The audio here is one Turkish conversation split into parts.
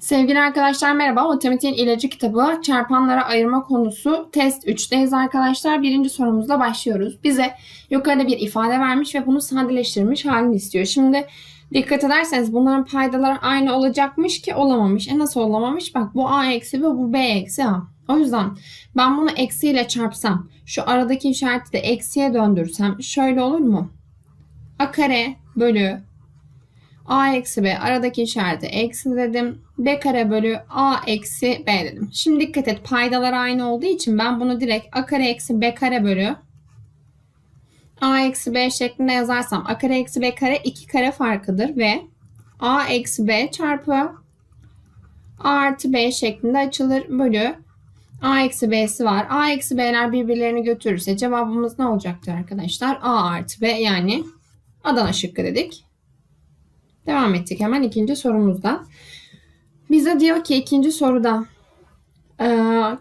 Sevgili arkadaşlar merhaba. Matematiğin ilacı kitabı çarpanlara ayırma konusu test 3'teyiz arkadaşlar. Birinci sorumuzla başlıyoruz. Bize yukarıda bir ifade vermiş ve bunu sadeleştirmiş halini istiyor. Şimdi dikkat ederseniz bunların paydaları aynı olacakmış ki olamamış. E nasıl olamamış? Bak bu a eksi bu, bu b eksi a. O yüzden ben bunu eksiyle çarpsam, şu aradaki işareti de eksiye döndürsem şöyle olur mu? a kare bölü a eksi b aradaki işareti eksi dedim. b kare bölü a eksi b dedim. Şimdi dikkat et paydalar aynı olduğu için ben bunu direkt a kare eksi b kare bölü a eksi b şeklinde yazarsam a kare eksi b kare 2 kare farkıdır ve a eksi b çarpı a artı b şeklinde açılır bölü a eksi b'si var. a eksi b'ler birbirlerini götürürse cevabımız ne olacaktır arkadaşlar? a artı b yani Adana şıkkı dedik. Devam ettik hemen ikinci sorumuzda. Bize diyor ki ikinci soruda e,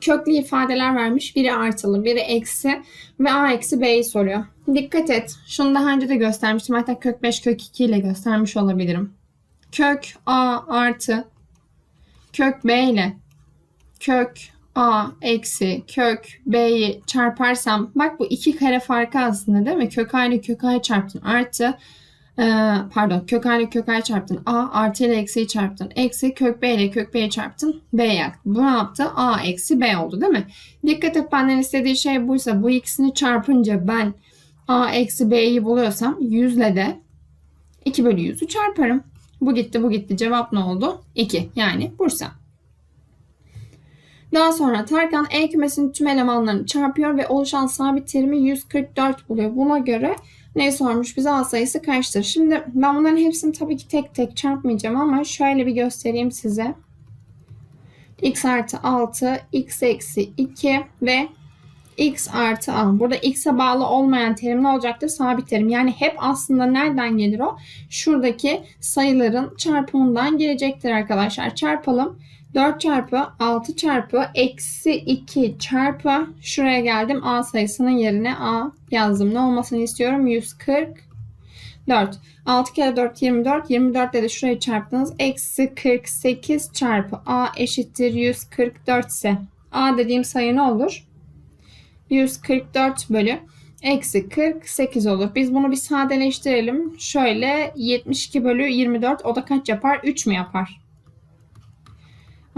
köklü ifadeler vermiş. Biri artılı, biri eksi ve a eksi b'yi soruyor. Dikkat et. Şunu daha önce de göstermiştim. Hatta kök 5, kök 2 ile göstermiş olabilirim. Kök a artı kök b ile kök a eksi kök b'yi çarparsam bak bu iki kare farkı aslında değil mi? Kök a ile kök a'yı çarptın artı ee, pardon kök a ile kök a'yı çarptın. A artı ile eksiyi çarptın. Eksi kök b ile kök b'yi çarptın. B yaktın. Bu ne yaptı? A eksi b oldu değil mi? Dikkat et benden istediği şey buysa bu ikisini çarpınca ben a eksi b'yi buluyorsam 100 ile de 2 bölü 100'ü çarparım. Bu gitti bu gitti. Cevap ne oldu? 2 yani Bursa. Daha sonra Tarkan E kümesinin tüm elemanlarını çarpıyor ve oluşan sabit terimi 144 buluyor. Buna göre ne sormuş bize A sayısı kaçtır? Şimdi ben bunların hepsini tabii ki tek tek çarpmayacağım ama şöyle bir göstereyim size. x artı 6, x eksi 2 ve x artı a. Burada x'e bağlı olmayan terim ne olacaktır? Sabit terim. Yani hep aslında nereden gelir o? Şuradaki sayıların çarpımından gelecektir arkadaşlar. Çarpalım. 4 çarpı 6 çarpı eksi 2 çarpı şuraya geldim a sayısının yerine a yazdım. Ne olmasını istiyorum? 144. 6 kere 4 24. 24 de şuraya çarptınız. Eksi 48 çarpı a eşittir 144 ise a dediğim sayı ne olur? 144 bölü eksi 48 olur. Biz bunu bir sadeleştirelim. Şöyle 72 bölü 24 o da kaç yapar? 3 mü yapar?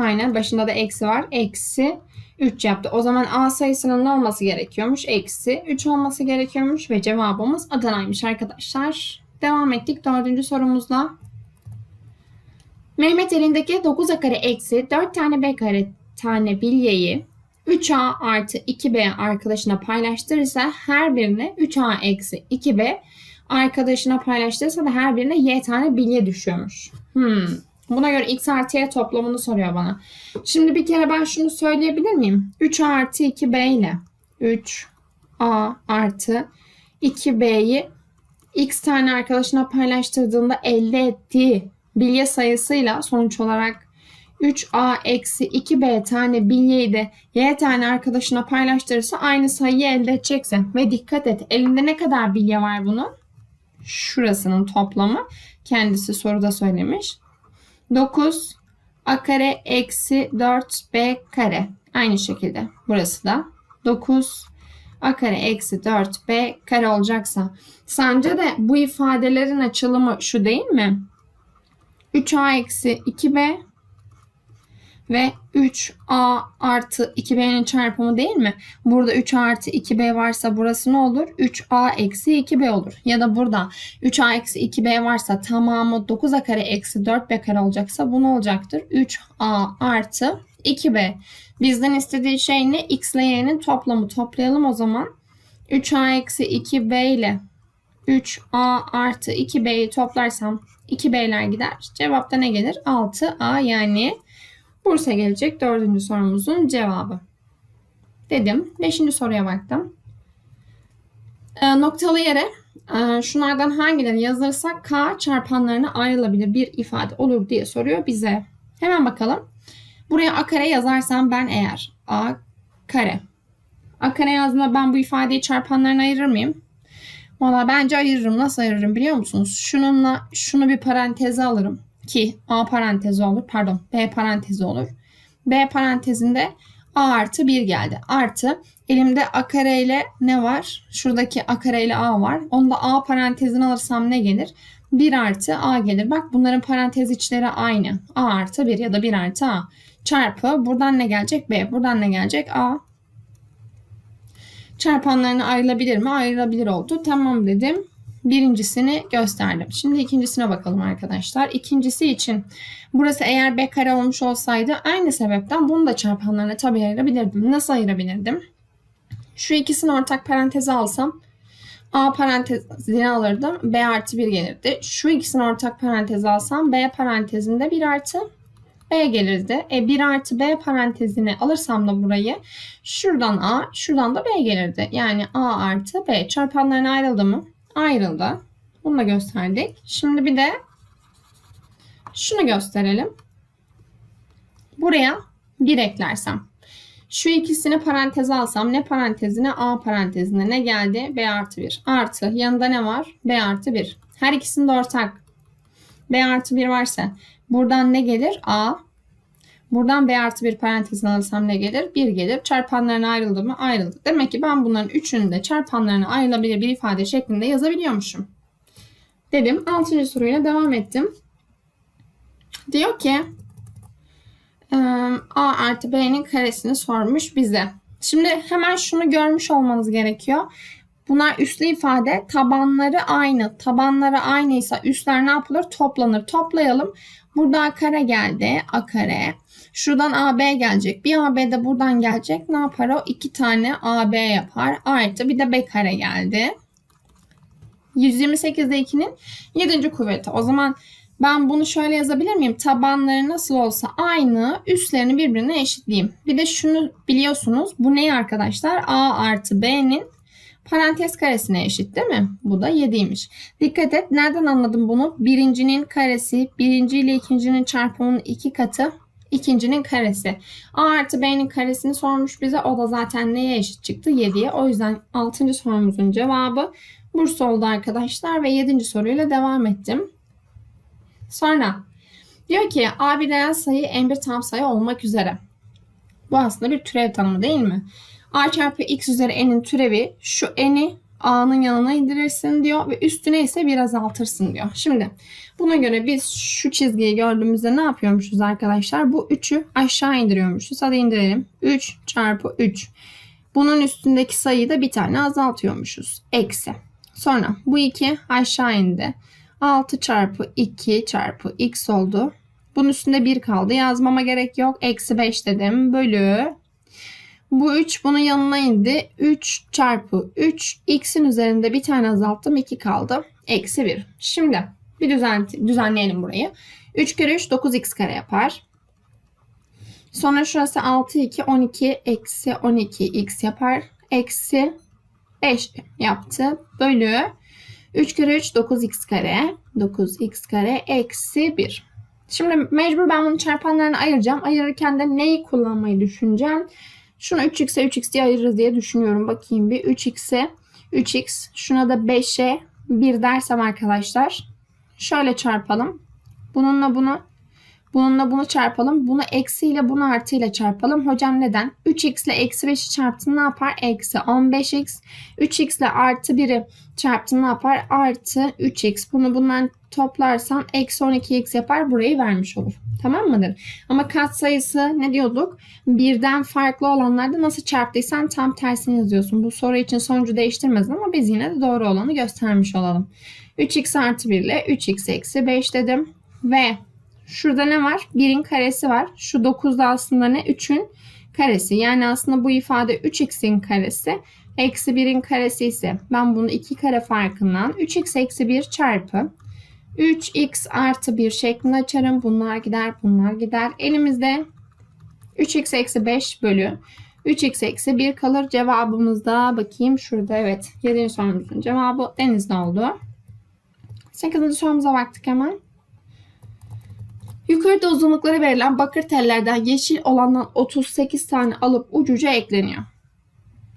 Aynen başında da eksi var. Eksi 3 yaptı. O zaman A sayısının ne olması gerekiyormuş? Eksi 3 olması gerekiyormuş ve cevabımız Adana'ymış arkadaşlar. Devam ettik dördüncü sorumuzla. Mehmet elindeki 9A kare eksi 4 tane B kare tane bilyeyi 3A artı 2B arkadaşına paylaştırırsa her birine 3A eksi 2B arkadaşına paylaştırırsa da her birine Y tane bilye düşüyormuş. Hmm. Buna göre x artı y toplamını soruyor bana. Şimdi bir kere ben şunu söyleyebilir miyim? 3a artı 2b ile 3a artı 2b'yi x tane arkadaşına paylaştırdığında elde ettiği bilye sayısıyla sonuç olarak 3a eksi 2b tane bilyeyi de y tane arkadaşına paylaştırırsa aynı sayıyı elde edeceksin. Ve dikkat et elinde ne kadar bilye var bunun? Şurasının toplamı. Kendisi soruda söylemiş. 9 a kare eksi 4b kare. Aynı şekilde burası da 9 a kare eksi 4b kare olacaksa sence de bu ifadelerin açılımı şu değil mi? 3a eksi 2b ve 3a artı 2b'nin çarpımı değil mi? Burada 3a artı 2b varsa burası ne olur? 3a eksi 2b olur. Ya da burada 3a eksi 2b varsa tamamı 9a kare eksi 4b kare olacaksa bu ne olacaktır? 3a artı 2b. Bizden istediği şey ne? x ile y'nin toplamı. Toplayalım o zaman. 3a eksi 2b ile 3a artı 2b'yi toplarsam 2b'ler gider. Cevapta ne gelir? 6a yani Bursa gelecek dördüncü sorumuzun cevabı. Dedim. Beşinci soruya baktım. E, noktalı yere e, şunlardan hangileri yazılırsa k çarpanlarına ayrılabilir bir ifade olur diye soruyor bize. Hemen bakalım. Buraya a kare yazarsam ben eğer a kare. A kare yazdığımda ben bu ifadeyi çarpanlarına ayırır mıyım? Valla bence ayırırım. Nasıl ayırırım biliyor musunuz? Şununla şunu bir paranteze alırım 2 A parantezi olur. Pardon B parantezi olur. B parantezinde A artı 1 geldi. Artı elimde A kare ile ne var? Şuradaki A kare ile A var. Onda A parantezini alırsam ne gelir? 1 artı A gelir. Bak bunların parantez içleri aynı. A artı 1 ya da 1 artı A. Çarpı buradan ne gelecek? B. Buradan ne gelecek? A. Çarpanlarına ayrılabilir mi? Ayrılabilir oldu. Tamam dedim. Birincisini gösterdim. Şimdi ikincisine bakalım arkadaşlar. İkincisi için burası eğer B kare olmuş olsaydı aynı sebepten bunu da çarpanlarına tabii ayırabilirdim. Nasıl ayırabilirdim? Şu ikisini ortak paranteze alsam A parantezini alırdım. B artı 1 gelirdi. Şu ikisini ortak paranteze alsam B parantezinde 1 artı B gelirdi. E 1 artı B parantezini alırsam da burayı şuradan A, şuradan da B gelirdi. Yani A artı B çarpanlarına ayrıldı mı? Ayrıldı. Bunu da gösterdik. Şimdi bir de şunu gösterelim. Buraya 1 eklersem. Şu ikisini paranteze alsam ne parantezine A parantezine ne geldi? B artı 1. Artı yanında ne var? B artı 1. Her ikisinde ortak. B artı 1 varsa buradan ne gelir? A. Buradan B artı 1 parantezine alırsam ne gelir? 1 gelir. Çarpanlarına ayrıldı mı? Ayrıldı. Demek ki ben bunların üçünü de çarpanlarına ayrılabilir bir ifade şeklinde yazabiliyormuşum. Dedim. Altıncı soruyla devam ettim. Diyor ki A artı B'nin karesini sormuş bize. Şimdi hemen şunu görmüş olmanız gerekiyor. Bunlar üslü ifade. Tabanları aynı. Tabanları aynıysa üstler ne yapılır? Toplanır. Toplayalım. Burada A kare geldi. A kare. Şuradan AB gelecek. Bir AB de buradan gelecek. Ne yapar o? İki tane AB yapar. Artı bir de B kare geldi. 128'de 2'nin 7. kuvveti. O zaman ben bunu şöyle yazabilir miyim? Tabanları nasıl olsa aynı, üstlerini birbirine eşitleyeyim. Bir de şunu biliyorsunuz. Bu ne arkadaşlar? A artı B'nin parantez karesine eşit değil mi? Bu da 7'ymiş. Dikkat et. Nereden anladım bunu? Birincinin karesi, birinci ile ikincinin çarpımının iki katı, ikincinin karesi. A artı B'nin karesini sormuş bize. O da zaten neye eşit çıktı? 7'ye. O yüzden 6. sorumuzun cevabı Bursa oldu arkadaşlar ve 7. soruyla devam ettim. Sonra diyor ki A bir reel sayı n bir tam sayı olmak üzere. Bu aslında bir türev tanımı değil mi? A çarpı x üzeri n'in türevi şu n'i A'nın yanına indirirsin diyor ve üstüne ise bir azaltırsın diyor. Şimdi buna göre biz şu çizgiyi gördüğümüzde ne yapıyormuşuz arkadaşlar? Bu 3'ü aşağı indiriyormuşuz. Hadi indirelim. 3 çarpı 3. Bunun üstündeki sayıyı da bir tane azaltıyormuşuz. Eksi. Sonra bu 2 aşağı indi. 6 çarpı 2 çarpı x oldu. Bunun üstünde 1 kaldı. Yazmama gerek yok. Eksi 5 dedim. Bölü. Bu 3 bunun yanına indi. 3 çarpı 3. X'in üzerinde bir tane azalttım. 2 kaldı. Eksi 1. Şimdi bir düzen, düzenleyelim burayı. 3 kere 3 9x kare yapar. Sonra şurası 6 2 12 eksi 12 x yapar. Eksi 5 yaptı. Bölü 3 kere 3 9x kare. 9x kare eksi 1. Şimdi mecbur ben bunu çarpanlarına ayıracağım. Ayırırken de neyi kullanmayı düşüneceğim? Şunu 3x'e 3x diye ayırırız diye düşünüyorum. Bakayım bir 3x'e 3x. Şuna da 5'e 1 dersem arkadaşlar. Şöyle çarpalım. Bununla bunu Bununla bunu çarpalım. Bunu eksiyle bunu artıyla çarpalım. Hocam neden? 3x ile eksi 5'i çarptın ne yapar? Eksi 15x. 3x ile artı 1'i çarptın ne yapar? Artı 3x. Bunu bundan toplarsan eksi 12x yapar. Burayı vermiş olur. Tamam mıdır? Ama kat sayısı ne diyorduk? Birden farklı olanlarda nasıl çarptıysan tam tersini yazıyorsun. Bu soru için sonucu değiştirmez ama biz yine de doğru olanı göstermiş olalım. 3x artı 1 ile 3x eksi 5 dedim. Ve Şurada ne var? 1'in karesi var. Şu 9 da aslında ne? 3'ün karesi. Yani aslında bu ifade 3x'in karesi. Eksi 1'in karesi ise ben bunu 2 kare farkından 3x eksi 1 çarpı 3x artı 1 şeklinde açarım. Bunlar gider, bunlar gider. Elimizde 3x eksi 5 bölü 3x eksi 1 kalır. Cevabımızda bakayım şurada evet 7. sorumuzun cevabı denizde oldu. 8. sorumuza baktık hemen. Yukarıda uzunlukları verilen bakır tellerden yeşil olandan 38 tane alıp ucuca ekleniyor.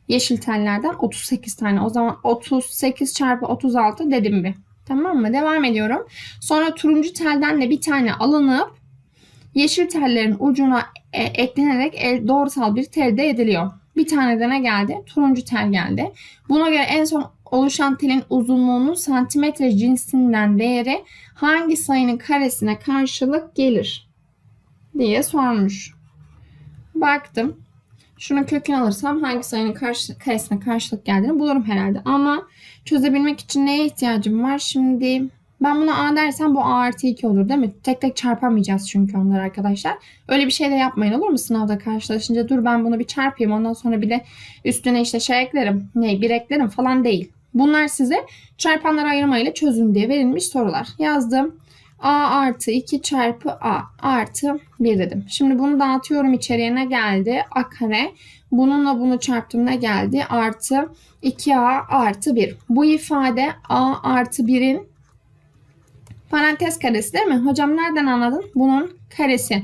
Yeşil tellerden 38 tane. O zaman 38 çarpı 36 dedim bir. Tamam mı? Devam ediyorum. Sonra turuncu telden de bir tane alınıp yeşil tellerin ucuna e, eklenerek el, doğrusal bir telde ediliyor. Bir tane de ne geldi? Turuncu tel geldi. Buna göre en son oluşan telin uzunluğunun santimetre cinsinden değeri hangi sayının karesine karşılık gelir? diye sormuş. Baktım. Şunun kökünü alırsam hangi sayının karşı, karesine karşılık geldiğini bulurum herhalde. Ama çözebilmek için neye ihtiyacım var? Şimdi ben buna A dersem bu A artı 2 olur değil mi? Tek tek çarpamayacağız çünkü onları arkadaşlar. Öyle bir şey de yapmayın olur mu sınavda karşılaşınca? Dur ben bunu bir çarpayım ondan sonra bir de üstüne işte şey eklerim. Ne bir eklerim falan değil. Bunlar size çarpanları ayırmayla çözün diye verilmiş sorular. Yazdım. A artı 2 çarpı A artı 1 dedim. Şimdi bunu dağıtıyorum içeriye ne geldi? A kare. Bununla bunu çarptım ne geldi? Artı 2A artı 1. Bu ifade A artı 1'in parantez karesi değil mi? Hocam nereden anladın? Bunun karesi.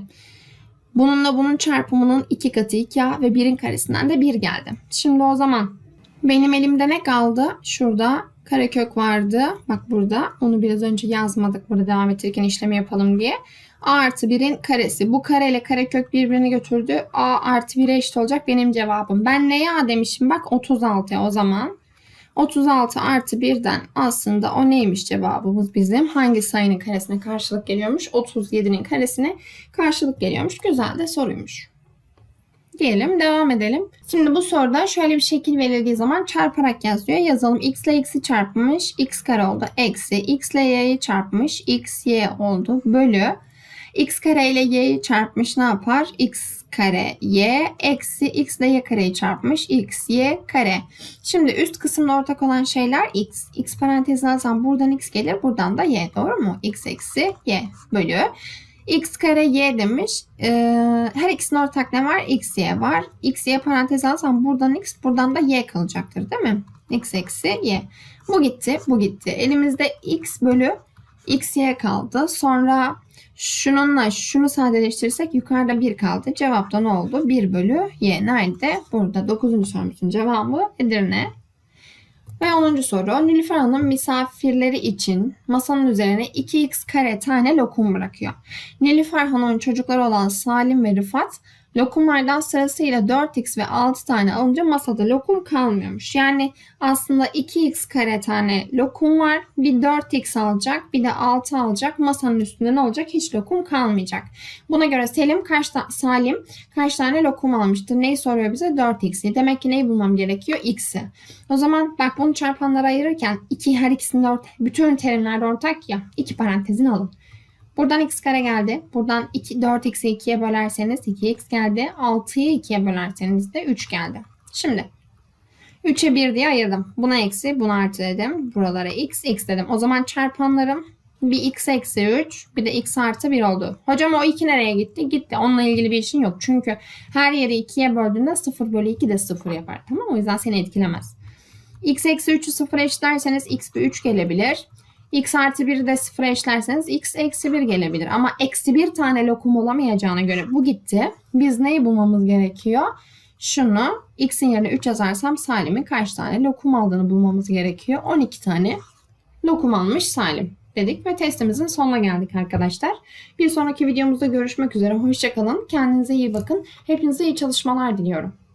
Bununla bunun çarpımının 2 katı 2A ve 1'in karesinden de 1 geldi. Şimdi o zaman benim elimde ne kaldı? Şurada karekök vardı. Bak burada. Onu biraz önce yazmadık. Burada devam ettirirken işlemi yapalım diye. A artı 1'in karesi. Bu kare ile karekök birbirini götürdü. A artı 1'e eşit olacak benim cevabım. Ben neye A demişim? Bak 36 o zaman. 36 artı 1'den aslında o neymiş cevabımız bizim? Hangi sayının karesine karşılık geliyormuş? 37'nin karesine karşılık geliyormuş. Güzel de soruymuş diyelim devam edelim. Şimdi bu soruda şöyle bir şekil verildiği zaman çarparak yazıyor. Yazalım x ile x'i çarpmış x kare oldu. Eksi x ile y'yi çarpmış x y oldu. Bölü x kare ile y'yi çarpmış ne yapar? x kare y eksi x ile y kareyi çarpmış x y kare. Şimdi üst kısımda ortak olan şeyler x. x parantezine alsam buradan x gelir buradan da y doğru mu? x eksi y bölü x kare y demiş. Ee, her ikisinin ortak ne var? x y var. x y parantez alsam buradan x buradan da y kalacaktır değil mi? x eksi y. Bu gitti bu gitti. Elimizde x bölü x y kaldı. Sonra şununla şunu sadeleştirirsek yukarıda 1 kaldı. Cevapta ne oldu? 1 bölü y. Nerede? Burada 9. sorumuzun cevabı Edirne. Ve 10. soru. Nilüfer Hanım misafirleri için masanın üzerine 2x kare tane lokum bırakıyor. Nilüfer Hanım'ın çocukları olan Salim ve Rıfat lokumlardan sırasıyla 4x ve 6 tane alınca masada lokum kalmıyormuş. Yani aslında 2x kare tane lokum var. Bir 4x alacak bir de 6 alacak. Masanın üstünde ne olacak? Hiç lokum kalmayacak. Buna göre Selim kaç Salim kaç tane lokum almıştır? Neyi soruyor bize? 4x'i. Demek ki neyi bulmam gerekiyor? x'i. O zaman bak bunu çarpanlara ayırırken iki her ikisinde ortak, bütün terimlerde ortak ya. iki parantezin alın. Buradan x kare geldi. Buradan 2, 4x'i 2'ye bölerseniz 2x geldi. 6'yı 2'ye bölerseniz de 3 geldi. Şimdi 3'e 1 diye ayırdım. Buna eksi, buna artı dedim. Buralara x, x dedim. O zaman çarpanlarım bir x eksi 3 bir de x artı 1 oldu. Hocam o 2 nereye gitti? Gitti. Onunla ilgili bir işin yok. Çünkü her yeri 2'ye böldüğünde 0 bölü 2 de 0 yapar. Tamam? O yüzden seni etkilemez. x eksi 3'ü 0'a eşitlerseniz x bir 3 gelebilir. X artı 1'i de 0'a eşitlerseniz x eksi 1 gelebilir. Ama eksi bir tane lokum olamayacağına göre bu gitti. Biz neyi bulmamız gerekiyor? Şunu x'in yerine 3 yazarsam Salim'in kaç tane lokum aldığını bulmamız gerekiyor. 12 tane lokum almış Salim dedik ve testimizin sonuna geldik arkadaşlar. Bir sonraki videomuzda görüşmek üzere. Hoşçakalın. Kendinize iyi bakın. Hepinize iyi çalışmalar diliyorum.